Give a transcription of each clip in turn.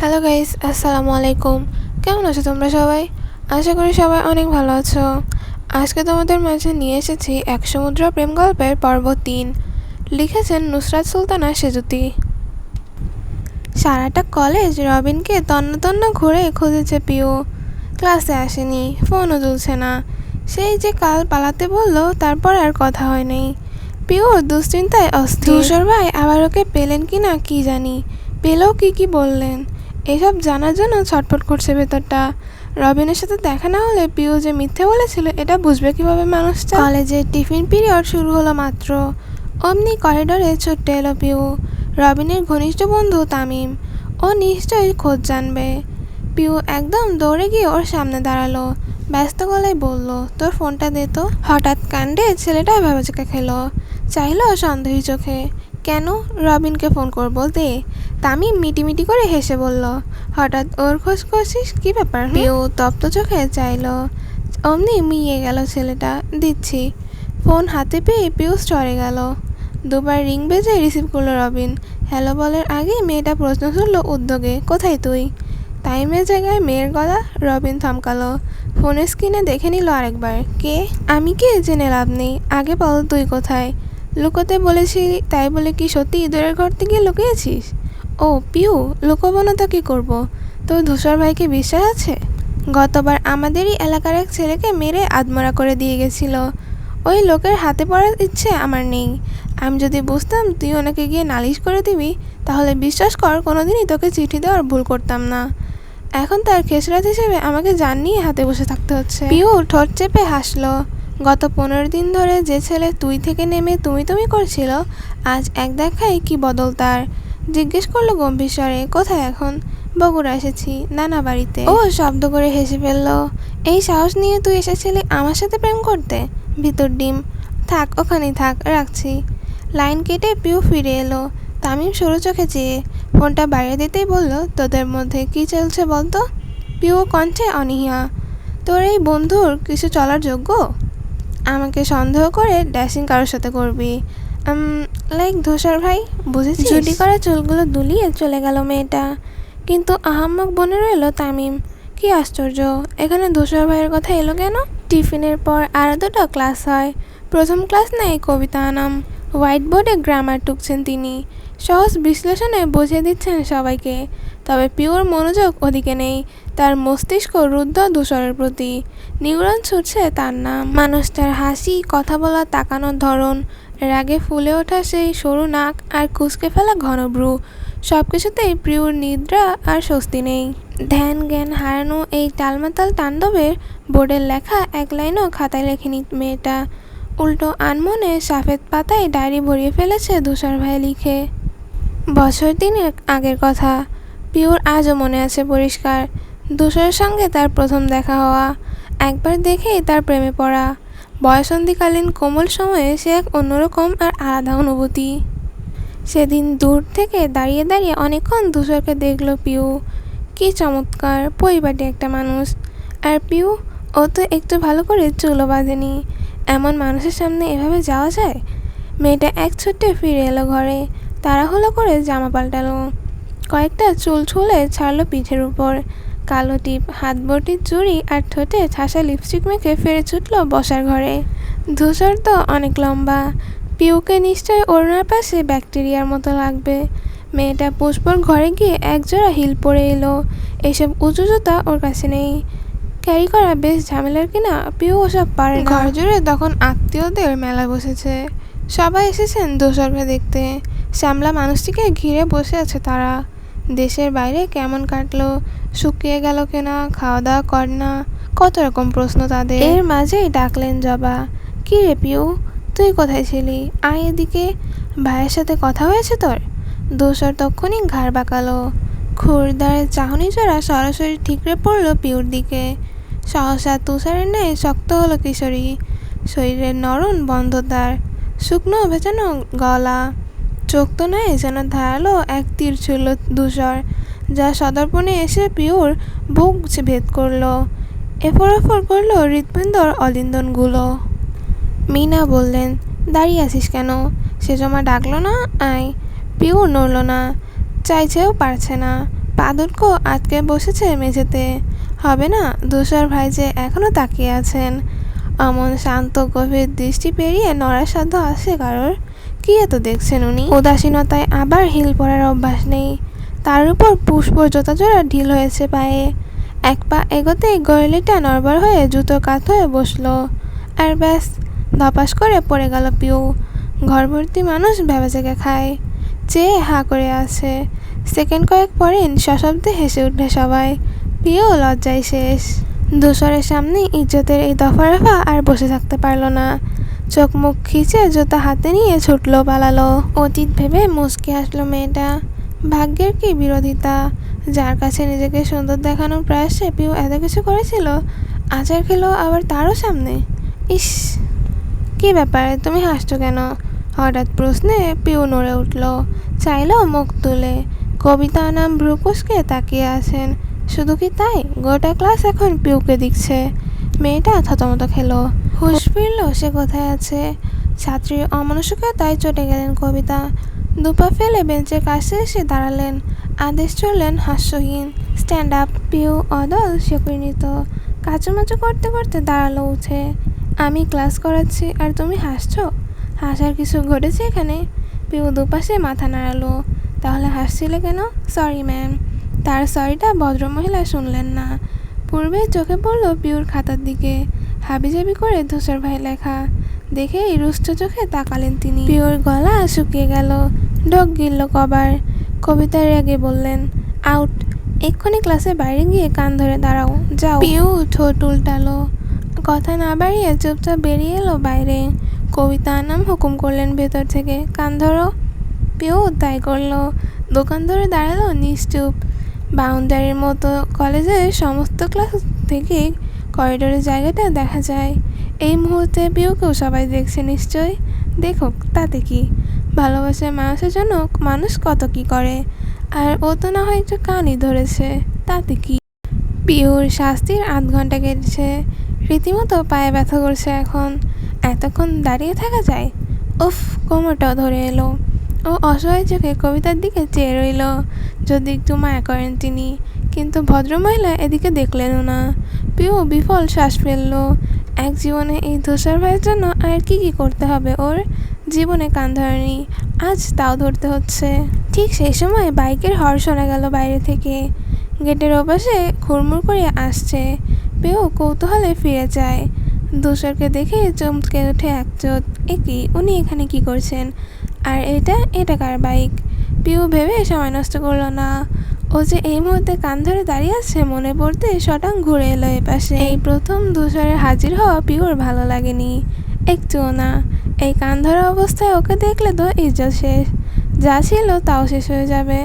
Hello guys আসসালামু আলাইকুম কেমন আছো তোমরা সবাই? আশা করি সবাই অনেক ভালো আছো। আজকে তোমাদের মাঝে নিয়ে এসেছি এক সমুদ্র প্রেম গল্পের পর্ব তিন। লিখেছেন নুসরাত সুলতানা সেজুতি। সারাটা কলেজ রবিনকে তন্ন তন্ন ঘুরে খুঁজেছে পিউ। ক্লাসে আসেনি, ফোনও তুলছে না। সেই যে কাল পালাতে বলল, তারপর আর কথা হয়নি। পিওর দুশ্চিন্তায় অস্থির। ভাই আবার ওকে পেলেন কি না কি জানি। পেলেও কি কি বললেন। এসব জানার জন্য ছটফট করছে ভেতরটা। রবিনের সাথে দেখা না হলে পিউ যে মিথ্যে বলেছিল, এটা বুঝবে কীভাবে মানুষটা? কলেজের টিফিন পিরিয়ড শুরু হলো মাত্র। অমনি করিডোরে ছুটে এলো পিউ। রবিনের ঘনিষ্ঠ বন্ধু তামিম। ও নিশ্চয়ই খোঁজ জানবে। পিউ একদম দৌড়ে গিয়ে ওর সামনে দাঁড়াল। ব্যস্ত গলায় বলল, তোর ফোনটা দে তো। হঠাৎ কাণ্ডে ছেলেটা ভেবাচেকা খেলো। চাইলো সন্দেহী চোখে, কেন রবিনকে ফোন করব দে? তামিম মিটিমিটি করে হেসে বলল, হঠাৎ ওর খোঁজ করছিস? কি ব্যাপার পিউ তপ্ত চোখে চাইলো, অমনি মিয়ে গেল ছেলেটা, দিচ্ছি। ফোন হাতে পেয়ে পিউস চড়ে গেল। দুবার রিং বেজে রিসিভ করল রবিন। হ্যালো বলার আগেই মেয়েটা প্রশ্ন করল উদ্যোগে, কোথায় তুই? টাইমের জায়গায় মেয়ের গলা? রবিন থমকালো। ফোনের স্ক্রিনে দেখে নিল আরেকবার। কে? আমি কে? জেনে লাভ নেই। আগে বল তুই কোথায়? লুকোতে বলেছি, তাই বলে কি সত্যি ইঁদুরের ঘর থেকে লুকিয়েছিস? ও, পিউ লুকোবো না তো কী করব? তোর ধূসর ভাইকে বিশ্বাস আছে? গতবার আমাদেরই এলাকার এক ছেলেকে মেরে আদমরা করে দিয়ে গেছিল। ওই লোকের হাতে পড়ার ইচ্ছে আমার নেই। আমি যদি বুঝতাম তুই ওনাকে গিয়ে নালিশ করে দিবি, তাহলে বিশ্বাস কর কোনোদিনই তোকে চিঠি দেওয়ার ভুল করতাম না। এখন তার খেসরাত হিসেবে আমাকে জান নিয়ে হাতে বসে থাকতে হচ্ছে। পিউ ঠোঁট চেপে হাসলো। গত পনেরো দিন ধরে যে ছেলে তুই থেকে নেমে তুমি তুমি করছিল, আজ এক দেখায় কি বদল তার। জিজ্ঞেস করল গম্ভীর স্বরে, কোথায় এখন? বগুড়া এসেছি, নানা বাড়িতে। ও, শব্দ করে হেসে ফেলল, এই সাহস নিয়ে তুই এসেছিলি আমার সাথে প্রেম করতে? ভিতর ডিম। থাক, ওখানেই থাক, রাখছি। লাইন কেটে পিউ ফিরে এলো, তামিম, সরু চোখে চেয়ে। ফোনটা বাইরে দিতেই বলল, তোদের মধ্যে কি চলছে বলতো? পিউ কণ্ঠে অনীহা, তোর এই বন্ধুর কিছু চলার যোগ্য? আমাকে সন্দেহ করে ড্যাশিং কারোর সাথে করবি। লাইক ধূসর ভাই বুঝেছি ছুটি করা চুলগুলো দুলিয়ে চলে গেল মেয়েটা। কিন্তু আহাম্মক বনে রইল তামিম। কি আশ্চর্য, এখানে ধূসর ভাইয়ের কথা এলো কেন? টিফিনের পর আর দুটো ক্লাস হয়। প্রথম ক্লাস নেয় কবিতা আনাম। হোয়াইট বোর্ডে গ্রামার টুকছেন তিনি। সহজ বিশ্লেষণে বুঝিয়ে দিচ্ছেন সবাইকে। তবে পিওর মনোযোগ ওদিকে নেই। তার মস্তিষ্ক রুদ্ধ ধূসরের প্রতি। নিউরন ছুটছে তার নাম। মানুষটার হাসি, কথা বলা, তাকানোর ধরন রাগে ফুলে ওঠা সেই সরু নাক আর কুচকে ফেলা ঘন ব্রু সব কিছুতেই প্রিয়র নিদ্রা আর স্বস্তি নেই। ধ্যান, জ্ঞান হারানো এই টালমাতাল তাণ্ডবের বোর্ডের লেখা এক লাইনও খাতায় লেখেনি মেয়েটা। উল্টো আনমনে সাফেদ পাতায় ডায়েরি ভরিয়ে ফেলেছে ধূসর ভাই লিখে। বছর দিনের আগের কথা। পিওর আজও মনে আছে পরিষ্কার। ধূসরের সঙ্গে তার প্রথম দেখা হওয়া। একবার দেখেই তার প্রেমে পড়া। বয়সন্ধিকালীন কোমল সময়ে সে এক অন্যরকম আর আলাদা অনুভূতি। সেদিন দূর থেকে দাঁড়িয়ে দাঁড়িয়ে অনেকক্ষণ ধূসরকে দেখল পিউ। কি চমৎকার, পরিবারটি একটা মানুষ। আর পিউ, ও তো একটু ভালো করে চুলও বাঁধেনি। এমন মানুষের সামনে এভাবে যাওয়া যায়? মেয়েটা এক ছুটে ফিরে এলো ঘরে। তাড়াহুলো করে জামা পাল্টালো। কয়েকটা চুল ছুলে ছাড়লো পিঠের উপর। কালো টিপ, হাত বটির চুড়ি আর ঠোঁটে ঠাসা লিপস্টিক মেখে ফিরে ছুটল বসার ঘরে। ধূসর তো অনেক লম্বা। পিউকে নিশ্চয় ওড়নার পাশে ব্যাকটেরিয়ার মতো লাগবে। মেয়েটা পুষ্পর ঘরে গিয়ে একজোড়া হিল পরে এলো। এসব উঁচু জুতা ওর কাছে নেই। ক্যারি করা বেশ ঝামেলার কিনা, পিউ ওসব পারে ঘর জুড়ে তখন আত্মীয়দের মেলা বসেছে। সবাই এসেছেন দোসরকে দেখতে। শ্যামলা মানুষটিকে ঘিরে বসে আছে তারা। দেশের বাইরে কেমন কাটলো? শুকিয়ে গেল কেনা? খাওয়া দাওয়া কর না? কত রকম প্রশ্ন তাদের। এর মাঝেই ডাকলেন জবা। কি রে পিউ? তুই কোথায় ছিলি? আয় এদিকে। ভাইয়ের সাথে কথা হয়েছে তোর? দোসর তখনই ঘাড় বাঁকালো। খুরদারের চাহনি জোড়া সরাসরি ঠিকরে পড়ল পিউর দিকে। সহসা তুষারের ন্যায় শক্ত হলো কিশোরী। শরীরের নরম বন্ধ তার। শুকনো ভেজানো গলা। চোখ তো নয় যেন ধারালো এক তীর ছিল ধূসর যা সদর্পণে এসে পিওর বুক ভেদ করল। এফর এফর করল হৃৎপিন্দর অলিন্দনগুলো। মিনা বললেন, দাঁড়িয়ে আছিস কেন? সে জমা ডাকলো না আয় পিউ নড়ল না, চাইছেও পারছে না। পাদুটকো আটকে বসেছে মেঝেতে। হবে না ধূসর ভাই যে এখনও তাকিয়ে আছেন। অমন শান্ত, গভীর দৃষ্টি পেরিয়ে নড়ার সাধ্য আসে কারোর। কি এত দেখছেন উনি। উদাসীনতায় আবার হিল পরার অভ্যাস নেই। তার উপর পুষ্প জোড়া ঢিল হয়েছে পায়ে। এক পা এগোতেই গরলিটা নড়বড় হয়ে জুতো কাত হয়ে বসল। আর ব্যাস, ধপাস করে পড়ে গেল পিউ। ঘর ভর্তি মানুষ ভেবেচেকে খায়। চেয়ে হা করে আছে। সেকেন্ড কয়েক পরেন সশব্দে হেসে উঠে সবাই। পিও লজ্জায় শেষ। ধূসরের সামনে ইজ্জতের এই দফারফা আর বসে থাকতে পারল না। চোখ মুখ খিচে জুতা হাতে নিয়ে ছুটলো, পালালো। অতীত ভেবে মুচকে আসলো মেয়েটা। ভাগ্যের কি বিরোধিতা? যার কাছে নিজেকে সুন্দর দেখানোর প্রয়াসে পিউ এত কিছু করেছিল? আচার খেলো আবার তারও সামনে? ইস, কি ব্যাপার? তুমি হাসছো কেন? হঠাৎ প্রশ্নে পিউ নড়ে উঠল। চাইলো মুখ তুলে। কবিতা নাম ভ্রুকুসকে তাকিয়ে আছেন। শুধু কি তাই? গোটা ক্লাস এখন পিউকে দিচ্ছে। মেয়েটা থতমত খেলো। ফিরল, সে কোথায় আছে? ছাত্রীর অমনস্কতায় চটে গেলেন কবিতা। দুপা ফেলে বেঞ্চের কাছে এসে দাঁড়ালেন। আদেশ চললেন হাস্যহীন। স্ট্যান্ড আপ পিউ অদল, সে পরিণত। কাচুমাচু করতে করতে দাঁড়াল উঠে। আমি ক্লাস করাচ্ছি, আর তুমি হাসছো? হাসার কিছু ঘটেছে এখানে? পিউ দুপাশে মাথা নাড়ালো। তাহলে হাসছিলে কেন? সরি ম্যাম তার সরিটা ভদ্রমহিলা শুনলেন না। পূর্বে চোখে পড়ল পিউর খাতার দিকে। হাবিজাবি করে ধূসর ভাই লেখা। দেখেই রুষ্ট চোখে তাকালেন তিনি। পিউর গলা শুকিয়ে গেল, ঢোক গিলল কবার। কবিতার আগে বললেন, আউট, এক্ষুনি ক্লাসে বাইরে গিয়ে কান ধরে দাঁড়াও, যাও। পিউ ঠোঁট উল্টালো। কথা না বাড়িয়ে চুপচাপ বেরিয়ে এলো বাইরে। কবিতা নাম হুকুম করলেন ভেতর থেকে, কান ধরো। পিউ তাই করল। দোকান ধরে দাঁড়াল নিশ্চুপ। বাউন্ডারির মতো কলেজের সমস্ত ক্লাস থেকে করিডোরের জায়গাটা দেখা যায়। এই মুহূর্তে পিউকেও সবাই দেখছে নিশ্চয়। দেখুক, তাতে কি? ভালোবাসার মানুষের জন্য মানুষ কত কি করে? আর ও তো না হয় একটু কানই ধরেছে, তাতে কি? পিউর শাস্তির আধ ঘণ্টা কেটেছে। রীতিমতো পায়ে ব্যথা করছে এখন। এতক্ষণ দাঁড়িয়ে থাকা যায়? উফ, কোমরটাও ধরে এলো। ও অসহায় চোখে কবিতার দিকে চেয়ে রইল। যদি একটু মায়া করেন তিনি। কিন্তু ভদ্রমহিলা এদিকে দেখলেনও না। পিউ বিফল শ্বাস ফেলল। এক জীবনে এই ধূসর ভাইয়ের জন্য আর কি কি করতে হবে ওর? জীবনে কান ধরেনি। আজ তাও ধরতে হচ্ছে। ঠিক সেই সময় বাইকের হর শোনা গেল বাইরে থেকে। গেটের ওপাশে খুরমুর করে আসছে। পেও কৌতূহলে ফিরে যায়। ধূসরকে দেখে চমকে ওঠে একচোট। একই উনি এখানে কি করছেন? আর এটা এটা কার বাইক? পিউ ভেবে সময় নষ্ট করল না। ও যে এই মুহূর্তে কান ধরে দাঁড়িয়ে আছে, মনে পড়তে শটাং ঘুরে এলো এপাশে এই প্রথম ধূসরের হাজির হওয়া পিওর ভালো লাগেনি। একটুও না। এই কান ধরা অবস্থায় ওকে দেখলে তো ইজ্জত শেষ। যা ছিল তাও শেষ হয়ে যাবে।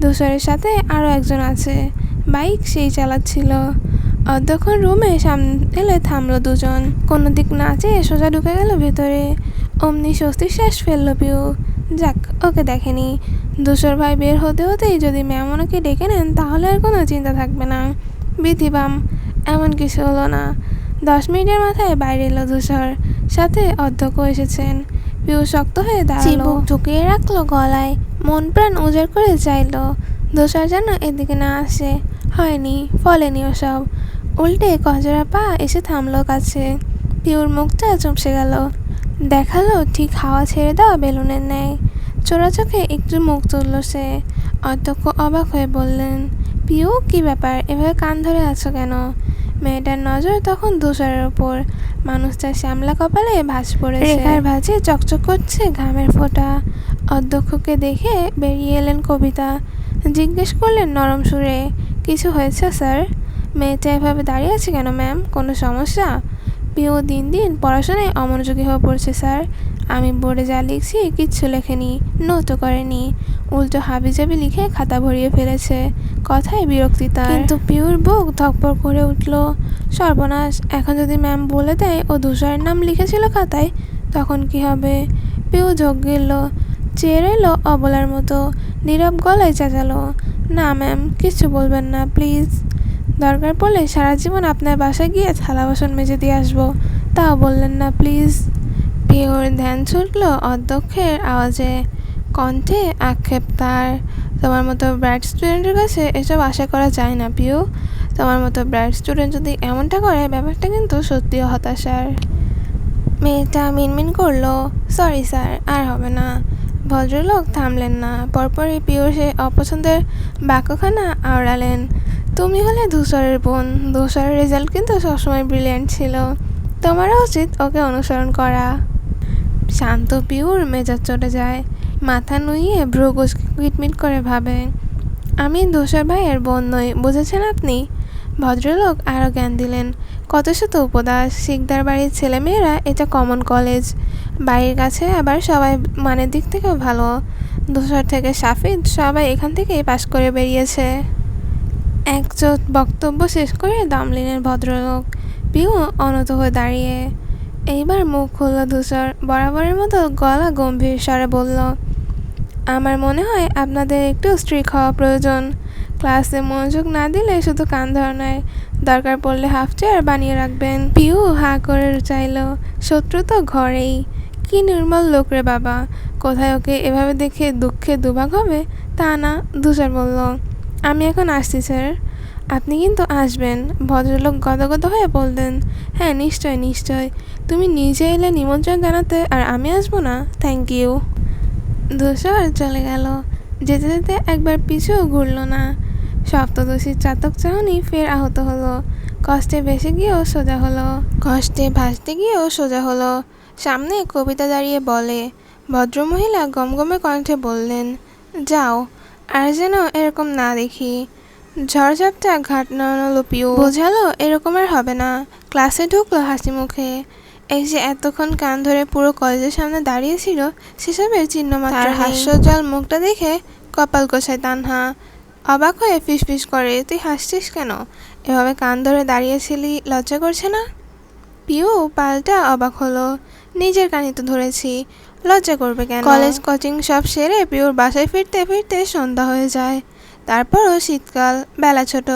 ধূসরের সাথে আরও একজন আছে। বাইক সেই চালাচ্ছিল। অর্ধক্ষণ রুমে সামনে এলে থামলো দুজন। কোনো দিক না চেয়ে সোজা ঢুকে গেল ভেতরে। অমনি স্বস্তির শ্বাস ফেলল পিউ। যাক, ওকে দেখেনি। ধূসর ভাই বের হতে হতেই যদি ম্যাম ওনাকে ডেকে নেন, তাহলে আর কোনো চিন্তা থাকবে না। বিধিবাম এমন কিছু হলো না। দশ মিনিটের মাথায় বাইরে এলো ধূসর সাথে অধ্যক্ষ এসেছেন। পিউ শক্ত হয়ে দাঁড়াল। ঝুঁকিয়ে রাখল গলায়। মন প্রাণ উজাড় করে চাইলো। ধূসর যেন এদিকে না আসে। হয়নি, ফলেনি ওসব। উল্টে কজরা পা এসে থামলো কাছে। পিউর মুখটা চুপসে গেল। দেখাল, ঠিক হাওয়া ছেড়ে দেওয়া বেলুনের ন্যায়। চোরা চোখে একটু মুখ তুলল সে। অধ্যক্ষ অবাক হয়ে বললেন, পিউ, কি ব্যাপার? এভাবে কান ধরে আছো কেন? মেয়েটার নজর তখন ধূসরের ওপর মানুষটার শ্যামলা কপালে ভাঁজ পড়েছে। রেখার ভাঁজে চকচক করছে ঘামের ফোঁটা। অধ্যক্ষকে দেখে বেরিয়ে এলেন কবিতা। জিজ্ঞেস করলেন, নরম সুরে, কিছু হয়েছে স্যার? মেয়েটা এভাবে দাঁড়িয়ে আছে কেন, ম্যাম? কোনো সমস্যা? পিও দিন দিন পড়াশোনায় অমনোযোগী হয়ে পড়ছে, স্যার। আমি বোর্ডে যা লিখছি কিচ্ছু লেখেনি নোটও করেনি। উল্টো হাবিজাবি লিখে খাতা ভরিয়ে ফেলেছে, কথায় বিরক্তি তার। কিন্তু পিওর বুক ধকপর করে উঠল। সর্বনাশ, এখন যদি ম্যাম বলে দেয় ও ধূসরের নাম লিখেছিল খাতায়, তখন কি হবে? পিউ ঝোঁক গেল চেয়ে রইল অবলার মতো, নীরব গলায় চেঁচালো। না ম্যাম কিছু বলবেন না প্লিজ দরকার পড়লে সারা জীবন আপনার বাসায় গিয়ে থালা বাসন মেজে দিয়ে আসব। তাও বললেন না প্লিজ পিওর ধ্যান ছুটল অধ্যক্ষের আওয়াজে কণ্ঠে আক্ষেপ তার। তোমার মতো ব্রাইট স্টুডেন্টের কাছে এসব আশা করা যায় না পিউ তোমার মতো ব্রাইট স্টুডেন্ট যদি এমনটা করে, ব্যাপারটা কিন্তু সত্যিও হতাশার। মেয়েটা মিনমিন করল, সরি স্যার, আর হবে না। ভদ্রলোক থামলেন না। পরপরই পিওর সে অপছন্দের বাক্যখানা আওড়ালেন। তুমি হলে ধূসরের বোন। ধূসরের রেজাল্ট কিন্তু সবসময় ব্রিলিয়ান্ট ছিল। তোমারও উচিত ওকে অনুসরণ করা। শান্ত পিউর মেজাজ চটে যায়। মাথা নুইয়ে ভ্রু কিটমিট করে ভাবে, আমি ধূসর ভাইয়ের বোন নই, বুঝেছেন আপনি? ভদ্রলোক আরও জ্ঞান দিলেন, কত শত উপদাস, শিকদার বাড়ির ছেলেমেয়েরা এটা কমন কলেজ বাড়ির কাছে আবার সবাই মানের দিক থেকেও ভালো। ধূসর থেকে সাফিদ সবাই এখান থেকেই পাশ করে বেরিয়েছে। একচোট বক্তব্য শেষ করে দামলিনের ভদ্রলোক পিউ অনত হয়ে দাঁড়িয়ে এইবার মুখ খুলল ধূসর বরাবরের মতো গলা গম্ভীর স্বরে বলল, আমার মনে হয় আপনাদের একটু স্ট্রিক হওয়া প্রয়োজন। ক্লাসে মনোযোগ না দিলে শুধু কান ধরনায় দরকার পড়লে হাফ চেয়ার বানিয়ে রাখবেন। পিউ হা করে চাইল, শত্রু তো ঘরেই। কি নির্মল লোক রে বাবা। কোথায় ওকে এভাবে দেখে দুঃখে দুভাগ হবে তা না ধূসর বলল। আমি এখন আসছি, স্যার। আপনি কিন্তু আসবেন। ভদ্রলোক গদগদ হয়ে বললেন হ্যাঁ নিশ্চয় নিশ্চয়। তুমি নিজে এলে নিমন্ত্রণ জানাতে আর আমি আসব না। থ্যাংক ইউ ধূসর চলে গেল। যেতে যেতে একবার পিছুও ঘুরল না। সপ্তদশীর চাতক চাহনি ফের আহত হলো। কষ্টে ভেসে গিয়েও সোজা হলো। কষ্টে ভাসতে গিয়েও সোজা হলো। সামনে কবিতা দাঁড়িয়ে বলে। ভদ্রমহিলা গমগমে কণ্ঠে বললেন, যাও, আর যেন এরকম না দেখি। ঝড়ঝাপটা ঘাট নামালো পিউ। বোঝালো এরকম আর হবে না। ক্লাসে ঢুকলো হাসি মুখে। এই যে এতক্ষণ কান ধরে পুরো কলেজের সামনে দাঁড়িয়েছিল সেসবের চিহ্ন মাত্র হাস্যজল মুখটা দেখে কপাল কোষায় তানহা। অবাক হয়ে ফিস ফিস করে তুই হাসছিস কেন? এভাবে কান ধরে দাঁড়িয়েছিলি লজ্জা করছে না? পিউ পাল্টা অবাক হলো নিজের কানি তো ধরেছি লজ্জা করবে কেন? কলেজ কোচিং সব সেরে পিউর বাসায় ফিরতে ফিরতে সন্ধ্যা হয়ে যায়। তারপরও শীতকাল, বেলা ছোট।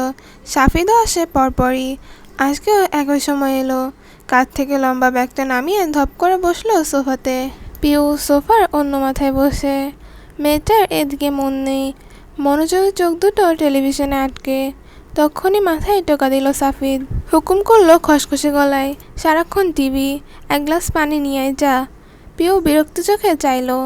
সাফিদও আসে পরপরই। আজকেও একই সময় এলো। কাঁধ থেকে লম্বা ব্যাগটা নামিয়ে ধপ করে বসল সোফাতে। পিউ সোফার অন্য মাথায় বসে। মেয়েটার এদিকে মন নেই। মনোযোগী চোখ দুটো টেলিভিশনে আটকে। তখনই মাথায় টোকা দিল সাফিদ। হুকুম করল খসখসে গলায়। সারাক্ষণ টিভি, এক গ্লাস পানি নিয়ে যা। পিউ বিরক্ত চোখে চাইলো।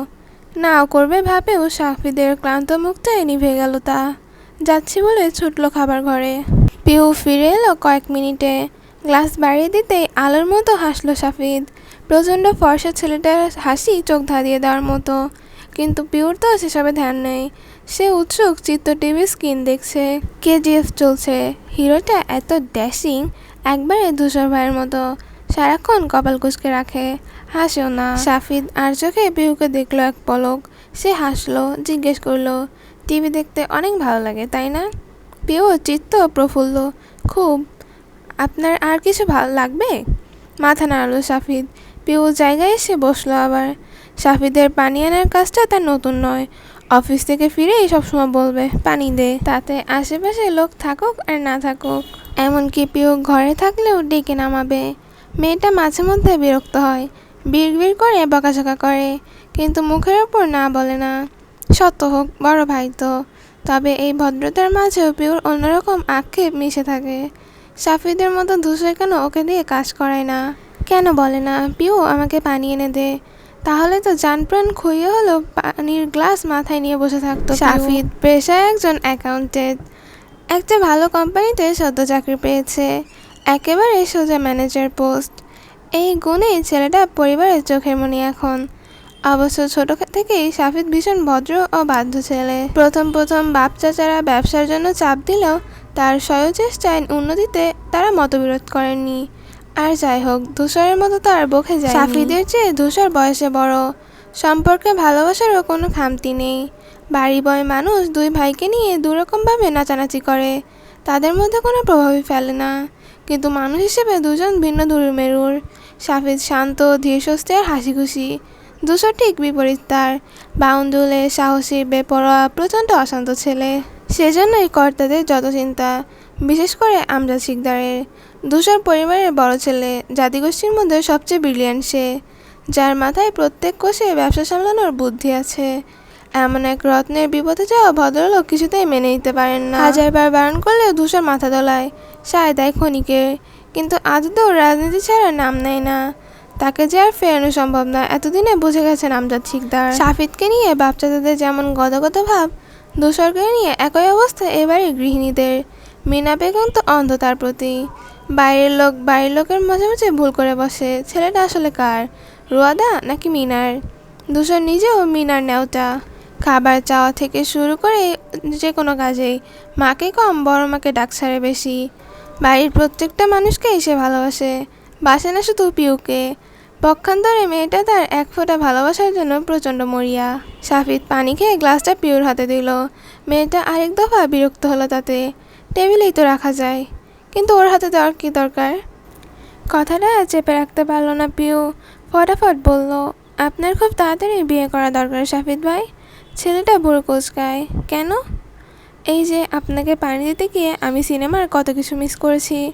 নাও করবে ভাবেও সাফিদের ক্লান্ত মুখটাই নিভে গেল তা। যাচ্ছি বলে ছুটলো খাবার ঘরে। পিউ ফিরে এলো কয়েক মিনিটে। গ্লাস বাড়িয়ে দিতেই আলোর মতো হাসলো সাফিদ। প্রচণ্ড ফর্সা ছেলেটার হাসি চোখ ধাঁধিয়ে দেওয়ার মতো। কিন্তু পিউর তো সেসবে ধ্যান নেই। সে উৎসুক, চিত্ত টিভি স্ক্রিন দেখছে। কেজিএফ চলছে। হিরোটা এত ড্যাশিং, একবারে ধূসর ভাইয়ের মতো। সারাক্ষণ কপাল কুচকে রাখে। হাসেও না। সাফিদ আর চোখে পিউকে দেখল এক পলক। সে হাসলো, জিজ্ঞেস করল, টিভি দেখতে অনেক ভালো লাগে, তাই না? পিউ চিত্ত প্রফুল্ল। খুব। আপনার আর কিছু ভালো লাগবে? মাথা নাড়ালো সাফিদ। পিউ জায়গায় এসে বসল আবার। সাফিদের পানি আনার কাজটা তার নতুন নয়। অফিস থেকে ফিরেই সবসময় বলবে, পানি দে। তাতে আশেপাশে লোক থাকুক আর না থাকুক। এমনকি পিউ ঘরে থাকলেও ডেকে নামাবে। মেয়েটা মাঝে মধ্যে বিরক্ত হয়। বিড় করে, বকাঝকা করে। কিন্তু মুখের ওপর না বলে না। সত্য হোক, বড় ভাই তো। তবে এই ভদ্রতার মাঝেও পিউর অন্যরকম আক্ষেপ মিশে থাকে। সাফিদের মতো ধূসর কেন ওকে দিয়ে কাজ করায় না? কেন বলে না, পিউ, আমাকে পানি এনে দে। তাহলে তো যান প্রাণ খুইয়ে হলো পানির গ্লাস মাথায় নিয়ে বসে থাকতো সাফিদ পেশায় একজন অ্যাকাউন্টেন্ট একটা ভালো কোম্পানিতে সদ্য চাকরি পেয়েছে। একেবারে সোজা ম্যানেজার পোস্ট। এই গুণেই ছেলেটা পরিবারের চোখের মনি এখন। অবশ্য ছোট থেকেই সাফিদ ভীষণ ভদ্র ও বাধ্য ছেলে। প্রথম প্রথম বাপ চাচারা ব্যবসার জন্য চাপ দিলেও তার স্বয়চেষ্টায় উন্নতিতে তারা মতবিরোধ করেননি। আর যাই হোক, ধূসরের মতো তো আর বকে যায় সাফিদের চেয়ে ধূসর বয়সে বড়। সম্পর্কে ভালোবাসারও কোনো খামতি নেই। বাড়ি বয় মানুষ দুই ভাইকে নিয়ে দুরকমভাবে নাচানাচি করে। তাদের মধ্যে কোনো প্রভাবই ফেলে না। কিন্তু মানুষ হিসেবে দুজন ভিন্ন মেরুর সাফিদ শান্ত, ধীর সুস্থ আর হাসি খুশি দুশো ঠিক বিপরীত তার। বাউন্ডুলে সাহসী, বেপরোয়া, প্রচণ্ড অশান্ত ছেলে। সেজন্যই কর্তাদের যত চিন্তা, বিশেষ করে আমজাদ শিকদারের। ধূসর পরিবারের বড় ছেলে, জাতিগোষ্ঠীর মধ্যে সবচেয়ে ব্রিলিয়ান্ট সে। যার মাথায় প্রত্যেক কোষে ব্যবসা সামলানোর বুদ্ধি আছে। এমন এক রত্নের বিপদে যাওয়া ভদ্রলোক কিছুতেই মেনে নিতে পারেন না। হাজারবার বারণ করলেও ধূসর মাথা দোলায়। সায় দেয় ক্ষণিকে কিন্তু আদতেও রাজনীতি ছাড়া নাম নেয় না। তাকে যে আর ফেরানো সম্ভব না এতদিনে বুঝে গেছে আমজাদ শিকদার। সাফিদকে নিয়ে বাপচাচাদের যেমন গদগদ ভাব ধূসরকে নিয়ে একই অবস্থা এবারে গৃহিণীদের। মিনা বেগম তো অন্ধ তার প্রতি। বাইরের লোক বাইরের লোকের মাঝে মাঝে ভুল করে বসে। ছেলেটা আসলে কার? রুয়াদা নাকি মিনার? ধূসর নিজেও মিনার নেওটা খাবার চাওয়া থেকে শুরু করে যে কোনো কাজেই। মাকে কম, বড় মাকে ডাক বেশি। বাড়ির প্রত্যেকটা মানুষকেই সে ভালোবাসে। বাসে না শুধু পিউকে। পক্ষান্তরে মেয়েটা তার এক ফোঁটা ভালোবাসার জন্য প্রচণ্ড মরিয়া। সাফিদ পানি খেয়ে গ্লাসটা পিউর হাতে দিল। মেয়েটা আরেক দফা বিরক্ত হলো তাতে। টেবিলেই তো রাখা যায়। কিন্তু ওর হাতে দেওয়ার কী দরকার? কথাটা চেপে রাখতে পারল না পিউ। ফটাফট বলল, আপনার খুব তাড়াতাড়ি বিয়ে করা দরকার, সাফিদ ভাই। ছেলেটা বুড়ো কোচকায়। কেন? এই যে আপনাকে পানি দিতে গিয়ে আমি সিনেমার কত কিছু মিস করেছি।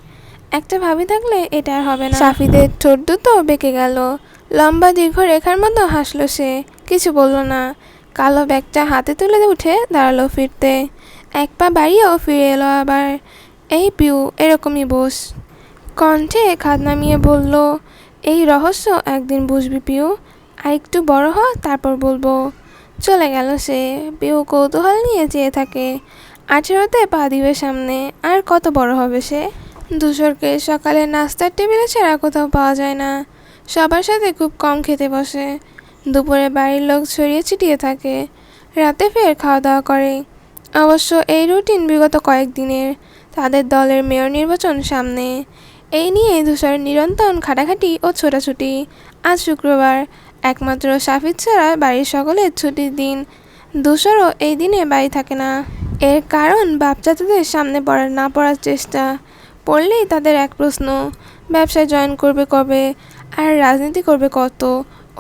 একটা ভাবি থাকলে এটা আর হবে না। সাফিদের ঠোঁট দুটো বেঁকে গেল। লম্বা দীর্ঘ রেখার মতো হাসলো সে। কিছু বলল না। কালো ব্যাগটা হাতে তুলে উঠে দাঁড়াল ফিরতে। এক পা বাড়িয়েও ফিরে এলো আবার। এই পিউ, এরকমই বস। কণ্ঠে খাদ নামিয়ে বলল, এই রহস্য একদিন বুঝবি পিউ। আর একটু বড় হ, তারপর বলব। চলে গেল সে। পিউ কৌতূহল নিয়ে চেয়ে থাকে। আঠেরোতে পা দিবে সামনে। আর কত বড় হবে সে? ধূসরকে সকালে নাস্তার টেবিলে ছাড়া কোথাও পাওয়া যায় না। সবার সাথে খুব কম খেতে বসে। দুপুরে বাড়ির লোক ছড়িয়ে ছিটিয়ে থাকে। রাতে ফের খাওয়া দাওয়া করে। অবশ্য এই রুটিন বিগত কয়েকদিনের তাদের দলের মেয়র নির্বাচন সামনে। এই নিয়ে ধূসর নিরন্তর খাটাখাটি ও ছোটাছুটি। আজ শুক্রবার, একমাত্র সাফিদ ছাড়া বাড়ির সকলের ছুটির দিন। ধূসরও এই দিনে বাড়ি থাকে না। এর কারণ বাপচাচাদের সামনে পড়ার না পড়ার চেষ্টা পড়লেই তাদের এক প্রশ্ন, ব্যবসায় জয়েন করবে কবে আর রাজনীতি করবে কত?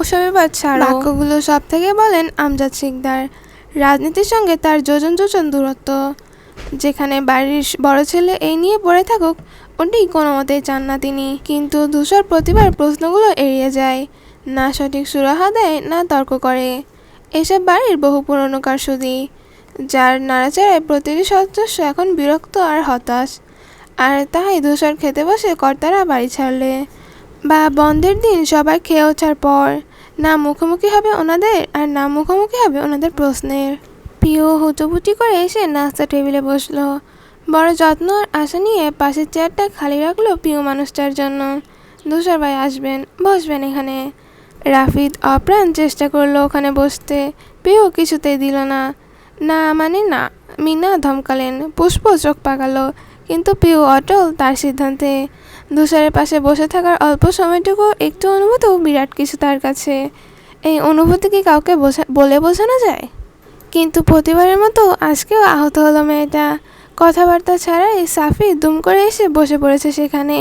ওসব এবার ছাড়ো। বাক্যগুলো সব থেকে বলেন আমজাদ শিকদার। রাজনীতির সঙ্গে তার যোজন যোজন দূরত্ব। যেখানে বাড়ির বড় ছেলে এই নিয়ে পড়ে থাকুক, ওটি কোনো মতেই চান না তিনি। কিন্তু ধূসর প্রতিবার প্রশ্নগুলো এড়িয়ে যায়। না সঠিক সুরাহা দেয়, না তর্ক করে। এসব বাড়ির বহু পুরনো কারসুদি যার নাড়াচাড়ায় প্রতিটি সদস্য এখন বিরক্ত আর হতাশ। আর তাই ধূসর খেতে বসে কর্তারা বাড়ি ছাড়লে। বা বন্ধের দিন সবার খেয়ে ওঠার পর, না মুখোমুখি হবে ওনাদের আর না মুখোমুখি হবে ওনাদের প্রশ্নের। প্রিয় হুটোপুটি করে এসে নাস্তা টেবিলে বসল। বড় যত্ন আর আশা নিয়ে পাশের চেয়ারটা খালি রাখল প্রিয় মানুষটার জন্য। ধূসর ভাই আসবেন, বসবেন এখানে। রাফিদ অপ্রাণ চেষ্টা করল ওখানে বসতে। প্রিয় কিছুতেই দিল না। না মানে না। মিনা ধমকালেন, পুষ্প চোখ পাকালো, কিন্তু পিউ অটল তার সিদ্ধান্তে ধূসরের পাশে বসে থাকার অল্প সময়টুকু একটু অনুভূত বিরাট কিছু তার কাছে। এই অনুভূতি কি কাউকে বোঝা বলে বোঝানো যায়? কিন্তু প্রতিবারের মতো আজকেও আহত হলো মেয়েটা। কথাবার্তা ছাড়াই সাফি দুম করে এসে বসে পড়েছে সেখানে।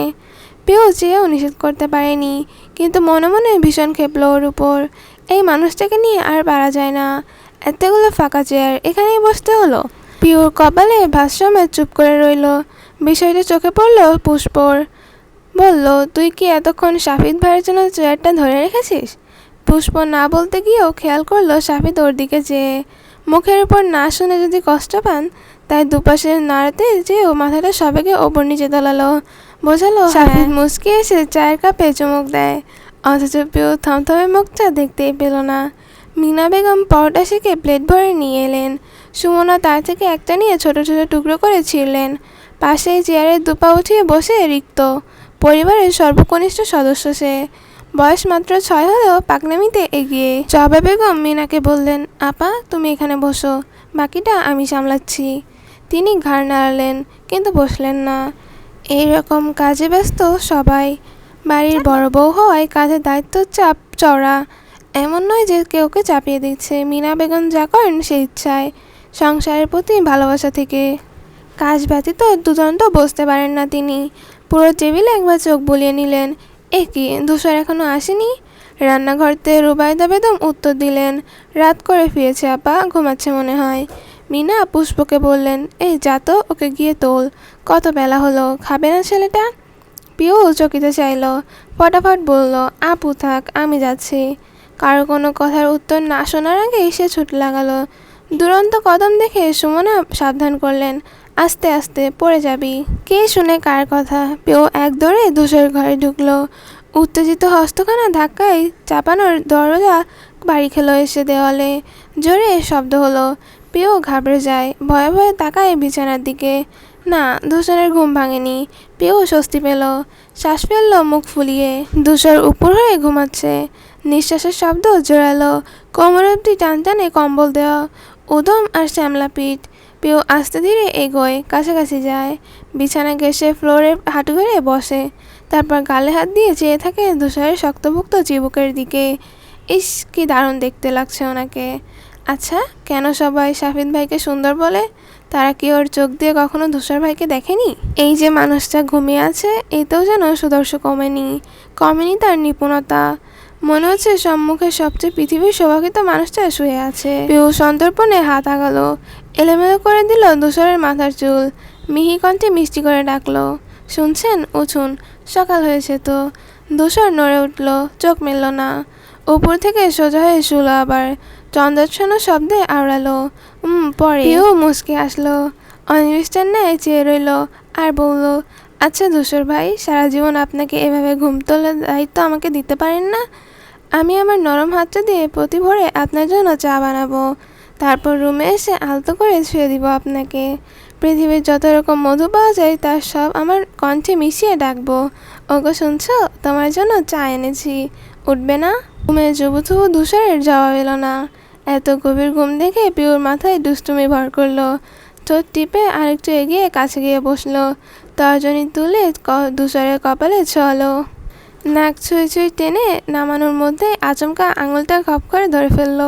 পেয়েও চেয়েও নিষেধ করতে পারেনি, কিন্তু মনে মনে ভীষণ খেপলো ওর উপর। এই মানুষটাকে নিয়ে আর পারা যায় না। এতগুলো ফাঁকা চেয়ার এখানেই বসতে হলো। পিওর কপালে ভাষ্যমে চুপ করে রইল। বিষয়টা চোখে পড়ল পুষ্পর। বলল, তুই কি এতক্ষণ সাফিদ ভাইয়ের জন্য চেয়ারটা ধরে রেখেছিস? পুষ্প না বলতে গিয়েও খেয়াল করল সাফিদ ওর দিকে যেয়ে মুখের উপর না শুনে যদি কষ্ট পান, তাই দুপাশে নাড়াতে যেও মাথাটা সবাইকে ওপর নিচে তোলালো বোঝালো সাফিদ মুসকে এসে চায়ের কাপে চুমুক দেয়। অথচ পিউ থমথমে মুখটা দেখতেই পেল না। মিনা বেগম পরোটা শিখে প্লেট ভরে নিয়ে এলেন। সুমনা তার থেকে একটা নিয়ে ছোট ছোট টুকরো করে ছিঁড়লেন। পাশেই চেয়ারের দুপা উঠিয়ে বসে রিক্ত। পরিবারের সর্বকনিষ্ঠ সদস্য সে। বয়স মাত্র ছয় হলেও পাকনামিতে এগিয়ে। জবা বেগম মিনাকে বললেন, আপা, তুমি এখানে বসো। বাকিটা আমি সামলাচ্ছি। তিনি ঘাড় নাড়ালেন, কিন্তু বসলেন না। এই রকম কাজে ব্যস্ত সবাই। বাড়ির বড় বউ হওয়ায় কাজের দায়িত্ব চাপ চড়া এমন নয় যে কেউকে চাপিয়ে দিচ্ছে। মিনা বেগম যা করেন সে ইচ্ছায়। সংসারের প্রতি ভালোবাসা থেকে। কাজ ব্যতীত তো বসতে পারেন না তিনি। পুরো টেবিলে একবার চোখ বুলিয়ে নিলেন। এ কি, ধূসর এখনও আসেনি? রান্নাঘরতে রুবাইদা বেদম উত্তর দিলেন, রাত করে ফিরেছে আপা, ঘুমাচ্ছে মনে হয়। মিনা পুষ্পকে বললেন এই যা তো, ওকে গিয়ে তোল। কত বেলা হলো, খাবে না ছেলেটা? পিও চকিতে চাইল ফটাফট বলল, আপু থাক, আমি যাচ্ছি। কারও কোনো কথার উত্তর না শোনার আগেই সে ছুটে লাগালো। দুরন্ত কদম দেখে সুমনা সাবধান করলেন। আস্তে আস্তে, পড়ে যাবি। কে শুনে কার কথা? পেও এক দৌড়ে ধূসর ঘরে ঢুকলো। উত্তেজিত হস্তখানা ধাক্কায় চাপানোর দরজা বাড়ি খেলো এসে দেওয়ালে। জোরে শব্দ হলো। পেও ঘাবড়ে যায়, ভয়ে ভয়ে তাকায় বিছানার দিকে। না, ধূসরের ঘুম ভাঙেনি। পেও স্বস্তি পেল। শ্বাস ফেলল মুখ ফুলিয়ে। ধূসর উপর হয়ে ঘুমাচ্ছে। নিঃশ্বাসের শব্দ জোরালো। কোমর অব্দি টান টানে কম্বল দেওয়া। উদম আর শ্যামলা পিঠ। পেও আস্তে ধীরে এগোয়, কাছাকাছি যায়। বিছানা ঘেসে ফ্লোরে হাঁটু গেড়ে বসে। তারপর গালে হাত দিয়ে চেয়ে থাকে ধূসরের শক্তভুক্ত চিবুকের দিকে। ইস, কি দারুণ দেখতে লাগছে ওনাকে। আচ্ছা কেন সবাই শাফিদ ভাইকে সুন্দর বলে? তারা কি ওর চোখ দিয়ে কখনো ধূসর ভাইকে দেখেনি? এই যে মানুষটা ঘুমিয়ে আছে, এতেও যেন সুদর্শ কমেনি। কমেনি তার নিপুণতা। মনে হচ্ছে সম্মুখে সবচেয়ে পৃথিবীর সৌভাগ্যিত মানুষটা শুয়ে আছে। পিউ সন্তর্পণে হাত আগালো, এলোমেলো করে দিল ধূসরের মাথার চুল। মিহি কণ্ঠে মিষ্টি করে ডাকলো, শুনছেন, উঠুন, সকাল হয়েছে তো। ধূসর নড়ে উঠল, চোখ মেলল না। উপর থেকে সোজা হয়ে শুলো আবার চন্দ্রচ্ছন্ন শব্দে আওড়ালো হুম পরে। পিউ মুসকে আসলো অনিবিষ্টার ন্যায় চেয়ে রইল, আর বলল আচ্ছা ধূসর ভাই, সারা জীবন আপনাকে এভাবে ঘুম তোলার দায়িত্ব আমাকে দিতে পারেন না? আমি আমার নরম হাতটা দিয়ে প্রতি ভোরে আপনার জন্য চা বানাবো। তারপর রুমে এসে আলতো করে ছুঁয়ে দিব আপনাকে। পৃথিবীর যত রকম মধু পাওয়া যায়, তার সব আমার কণ্ঠে মিশিয়ে ডাকবো। ওগো, শুনছো? তোমার জন্য চা এনেছি। উঠবে না? ঘুমে যুবথুবু ধূসরের জবাব এলো না। এত গভীর ঘুম দেখে পিওর মাথায় দুষ্টুমি ভর করল। ঠোঁট টিপে আরেকটু এগিয়ে কাছে গিয়ে বসল। তর্জনী তুলে ধূসরের কপালে ছোয়ালো। নাক ছুঁই ছুঁই টেনে নামানোর মধ্যে আচমকা আঙুলটা খপ করে ধরে ফেলল।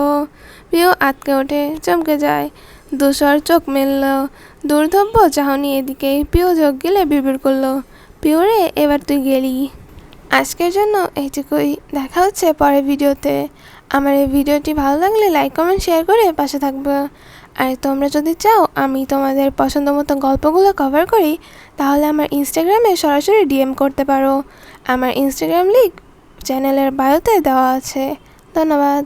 পিও আটকে ওঠে, চমকে যায়। ধূসর চোখ মেলল। দুর্ধব্য চাহনি এদিকে পিও যোগ গেলে বিড়বিড় করল। পিও রে এবার তুই গেলি। আজকের জন্য এইটুকুই। দেখা হচ্ছে পরের ভিডিওতে। আমার এই ভিডিওটি ভালো লাগলে লাইক, কমেন্ট, শেয়ার করে পাশে থাকবে। আর তোমরা যদি চাও আমি তোমাদের পছন্দ মতো গল্পগুলো কভার করি, তাহলে আমার ইনস্টাগ্রামে সরাসরি ডিএম করতে পারো। আমার ইনস্টাগ্রাম লিঙ্ক চ্যানেলের বায়োতে দেওয়া আছে। ধন্যবাদ।